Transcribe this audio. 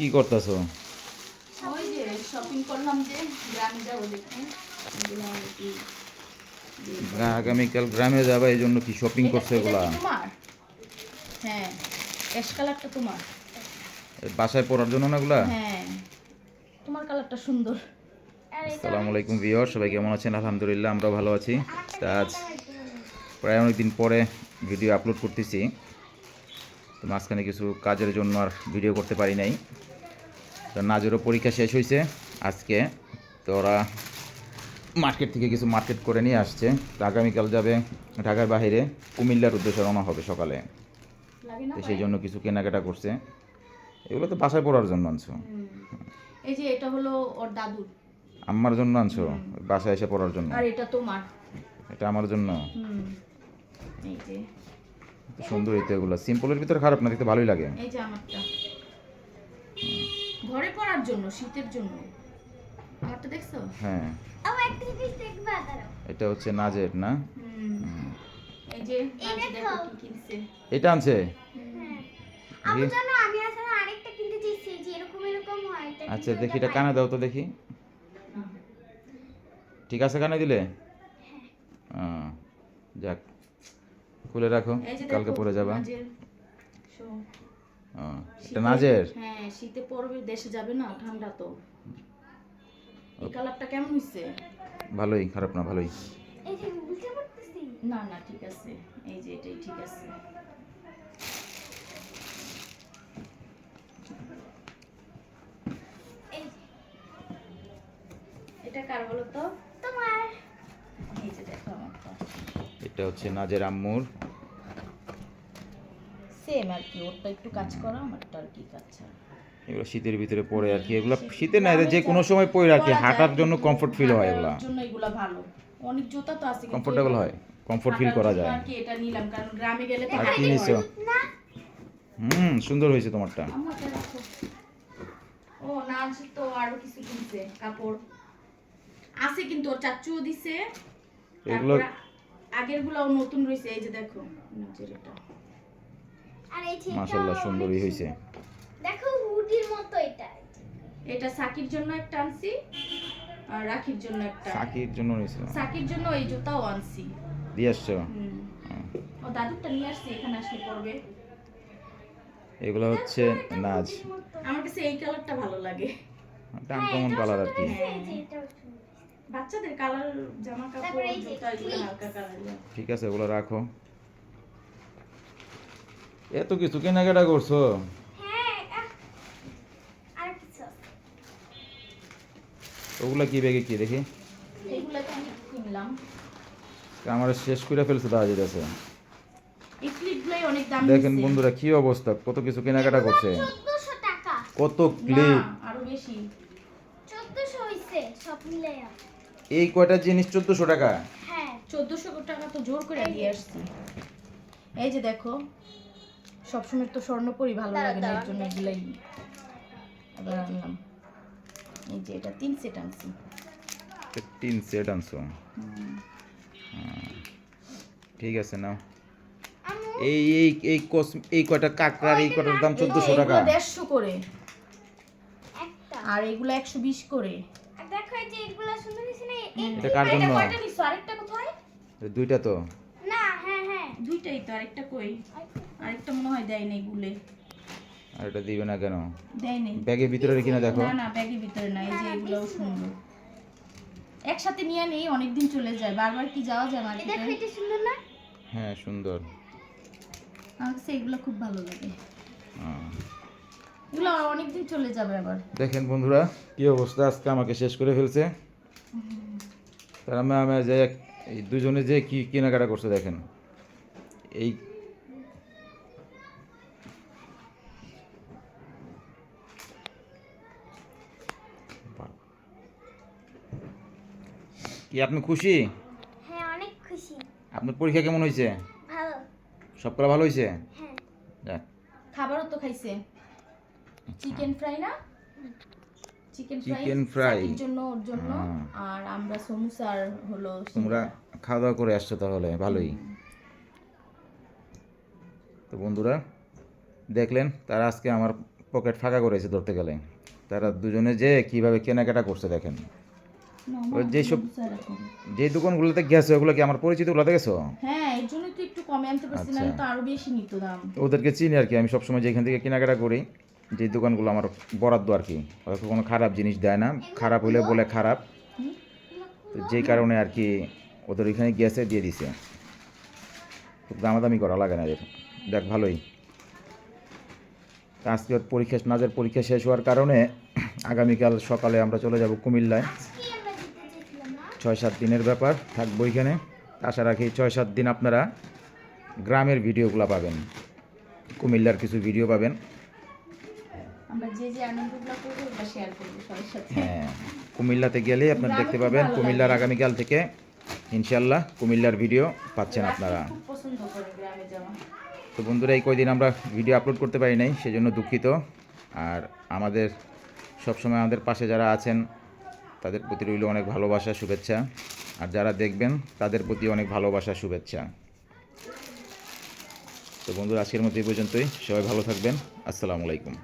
কি করতেছো? ওই যে শপিং করলাম যে গ্রামে যাব দেখে। এগুলো আর কি দিয়ে- আগামীকাল গ্রামে যাবে এই জন্য কি শপিং করছ এগুলা? হ্যাঁ অ্যাশ কালারটা তোমার। বাসায় পড়ার জন্য না এগুলা? হ্যাঁ তোমার কালারটা সুন্দর। আসসালামু আলাইকুম ভিওর সবাই কেমন আছেন? আলহামদুলিল্লাহ আমরা ভালো আছি। তা আজ প্রায় অনেক দিন পরে ভিডিও আপলোড করতেছি। তো মাঝখানে কিছু কাজের জন্য আর ভিডিও করতে পারি নাই। তো নাজেরও পরীক্ষা শেষ হয়েছে আজকে। তো ওরা মার্কেট থেকে কিছু মার্কেট করে নিয়ে আসছে। তো আগামীকাল যাবে ঢাকার বাইরে। কুমিল্লার উদ্দেশ্যে রওনা হবে সকালে। তো সেই জন্য কিছু কেনাকাটা করছে। এগুলো তো বাসায় পড়ার জন্য আনছো। এই যে এটা হলো ওর দাদুর। আম্মার জন্য আনছো? বাসায় এসে পড়ার জন্য? আর এটা তোমার। এটা আমার জন্য? হুম। এই যে। সুন্দর এগুলো। সিম্পলের ভিতরে খারাপ না দেখতে ভালোই লাগে। এই যে আমারটা। ঘরে পড়ার জন্য শীতের জন্য। আমারটা দেখছ? হ্যাঁ। আমার একটা জিনিস দেখবা দাঁড়াও। এটা হচ্ছে নাজের না। এই যে দেখো কি কিনছে। এটা আনছে? হ্যাঁ। আমি জানো আমি আসলে আরেকটা কিনতে চাইছি যে এরকম এরকম হয় এটা আচ্ছা দেখি এটা কানে দাও তো দেখি। ঠিক আছে কানে দিলে? আহ, যাক খুলে রাখো কালকে পরে যাবা। এটা নাজের? হ্যাঁ শীতে পড়বে দেশে যাবে না ঠান্ডা তো। এই কালারটা কেমন হইছে? ভালোই খারাপ না ভালোই। এই যে বুঝতে পারতেছি না না ঠিক আছে। এই যে এটাই ঠিক আছে। এটা কার বলো তো? তোমার। এই যে দেখো এটা হচ্ছে নাজের আম্মুর। সেম আর কি ওরটা একটু কাজ করা আমারটা আর কি কাজ ছাড়া। এগুলো শীতের ভিতরে পরে আর কি এগুলো শীতে না যে কোনো সময় পরে আর কি হাঁটার জন্য কমফোর্ট ফিল হয় এগুলা। হাঁটার জন্য এগুলা ভালো। অনেক জুতা তো আছে কমফোর্টেবল হয় কমফোর্ট ফিল করা যায়। আর কি এটা নিলাম কারণ গ্রামে গেলে তো আর কি নিছো। না হুম সুন্দর হয়েছে তোমারটা। ও নাচ তো আরও কিছু কিনছে কাপড়। আছে কিন্তু ওর চাচুও দিছে। এগুলো তারপরে আগের গুলাও নতুন রয়েছে এই যে দেখো নাচের এটা। মাশাল্লাহ সুন্দরই হয়েছে দেখো হুডির মতো এটা। এটা সাকির জন্য একটা আনছি আর রাখির জন্য একটা। সাকির জন্য নিয়েছিলাম সাকির জন্য এই জুতাও আনছি। দিয়ে আসছো। ও। দাদুরটা নিয়ে আসছি এখানে আসলে পড়বে এগুলো হচ্ছে নাচ। আমার কাছে এই কালারটা ভালো লাগে। এটা আনকমন কালার আর কি। বাচ্চাদের কালার জামা কাপড় জুতা এগুলো হালকা কালার ঠিক আছে ওগুলো রাখো। এত কিছু কেনাকাটা করছ? হ্যাঁ। ওগুলা কি ব্যাগে কি? দেখি। আমার শেষ করে ফেলছে দাওয়া যেতেছে দেখেন বন্ধুরা কি অবস্থা? কত কিছু কেনাকাটা করছে। কত ক্লিপ? আরও বেশি। 1400 হইছে সব মিলাইয়া এই কয়টা জিনিস চোদ্দশো টাকা? হ্যাঁ। চোদ্দশো টাকা তো জোর করে দিয়ে আসছি। এই যে দেখো সবসময় তো স্বর্ণপরি ভালো লাগে না এর জন্য এগুলাই আবার আনলাম। এই যে এটা তিন সেট আনছি। তিন সেট আনছো? হুম। হ্যাঁ। ঠিক আছে নাও। এই এই এই কস এই কয়টা কাকড়ার এই কয়টার দাম চোদ্দশো টাকা? দেড়শো করে। একটা। আর এগুলো একশো বিশ করে। দেখো এই যে এগুলা সুন্দর হইছে না এই- এটা কার জন্য? কয়টা নিছো? আরেকটা কোথায়? দুইটা তো। দুইটাই তো আরেকটা কই? আরেকটা মনে হয় দেয় নাই গুলে। আর এটা দিবে না কেন? দেয় নাই। ব্যাগের ভিতরে রেখে না দেখো। না না ব্যাগের ভিতরে না এই যে এগুলোও সুন্দর। একসাথে নিয়ে নেই অনেকদিন চলে যায়। বারবার কি যাওয়া যায় এই দেখো এটা সুন্দর না? হ্যাঁ সুন্দর। আমার কাছে এগুলো খুব ভালো লাগে। এগুলো অনেকদিন চলে যাবে আবার। দেখেন বন্ধুরা কি অবস্থা আজকে আমাকে শেষ করে ফেলছে। তার আমি আমি যে এই দুজনে যে কি কেনাকাটা করছে দেখেন। এই কি আপনি খুশি? হ্যাঁ অনেক খুশি। আপনার পরীক্ষা কেমন হয়েছে? ভালো। সবকটা ভালো হয়েছে? হ্যাঁ। যাক। খাবারও তো খাইছে। চিকেন ফ্রাই না? Chicken fry fry। জন্য ওর জন্য। হ্যাঁ। আর আমরা সমুসার হলো তোমরা খাওয়া দাওয়া করে আসছো তাহলে ভালোই। তো বন্ধুরা দেখলেন তারা আজকে আমার পকেট ফাঁকা করেছে ধরতে গেলে। তারা দুজনে যে কীভাবে কেনাকাটা করছে দেখেন। ওই যেসব- যে দোকানগুলোতে গেছে ওগুলো কি আমার পরিচিতগুলোতে গেছো হ্যাঁ এর জন্য তো একটু কমে আনতে পারছি না আচ্ছা। তো আরও বেশি নিত দাম। ওদেরকে চিনি আর কি আমি সবসময় যেখান থেকে কেনাকাটা করি যে দোকানগুলো আমার বরাদ্দ আর কি কোনো খারাপ জিনিস দেয় না খারাপ হলে বলে খারাপ। তো যেই কারণে আর কি ওদের ওইখানে গেছে দিয়ে দিছে। খুব দামাদামি করা লাগে না এর দেখ ভালোই। আজকে পরীক্ষা নাজের পরীক্ষা শেষ হওয়ার কারণে আগামীকাল সকালে আমরা চলে যাব কুমিল্লায়। ছয় সাত দিনের ব্যাপার থাকব এখানে। আশা রাখি ছয় সাত দিন আপনারা গ্রামের ভিডিওগুলো পাবেন। কুমিল্লার কিছু ভিডিও পাবেন। হ্যাঁ কুমিল্লাতে গেলে আপনারা দেখতে পাবেন। কুমিল্লার আগামীকাল থেকে ইনশাল্লাহ কুমিল্লার ভিডিও পাচ্ছেন আপনারা। পছন্দ করে গ্রামে যাওয়া। তো বন্ধুরা, এই কয়দিন আমরা ভিডিও আপলোড করতে পারি নাই, সেজন্য দুঃখিত। আর আমাদের সবসময় আমাদের পাশে যারা আছেন, তাদের প্রতি রইল অনেক ভালোবাসা, শুভেচ্ছা। আর যারা দেখবেন, তাদের প্রতি অনেক ভালোবাসা, শুভেচ্ছা। তো বন্ধুরা, আজকের মতো এই পর্যন্তই। সবাই ভালো থাকবেন। আসসালামু আলাইকুম।